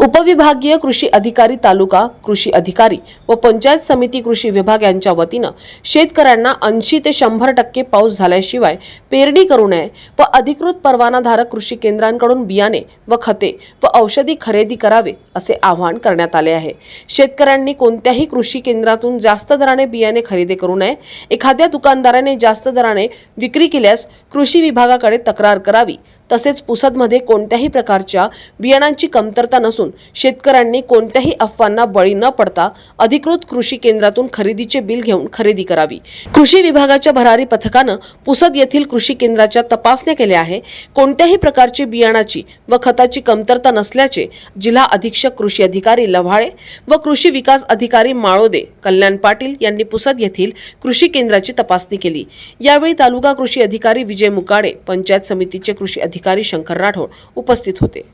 उपविभागीय कृषी अधिकारी तालुका कृषी अधिकारी व पंचायत समिती कृषी विभाग यांच्या वतीनं शेतकऱ्यांना ऐंशी ते शंभर टक्के पाऊस झाल्याशिवाय पेरणी करू नये व अधिकृत परवानाधारक कृषी केंद्रांकडून बियाणे व खते व औषधी खरेदी करावे असे आवाहन करण्यात आले आहे. शेतकऱ्यांनी कोणत्याही कृषी केंद्रातून जास्त दराने बियाणे खरेदी करू नये. एखाद्या दुकानदाराने जास्त दराने विक्री केल्यास कृषी विभागाकडे तक्रार करावी. तसेच पुसदमध्ये कोणत्याही प्रकारच्या बियाणांची कमतरता नसून शेतकऱ्यांनी कोणत्याही अफवांना बळी न पडता अधिकृत कृषी केंद्रातून खरेदीचे बिल घेऊन खरेदी करावी. कृषी विभागाच्या भरारी पथकानं पुसद येथील कृषी केंद्राच्या तपासण्या केल्या आहे. कोणत्याही प्रकारची बियाणाची व खताची कमतरता नसल्याचे जिल्हा अधीक्षक कृषी अधिकारी लव्हाळे व कृषी विकास अधिकारी माळोदे कल्याण पाटील यांनी पुसद येथील कृषी केंद्राची तपासणी केली. यावेळी तालुका कृषी अधिकारी विजय मुकाडे पंचायत समितीचे कृषी अधिकारी अधिकारी शंकर राठोड उपस्थित होते.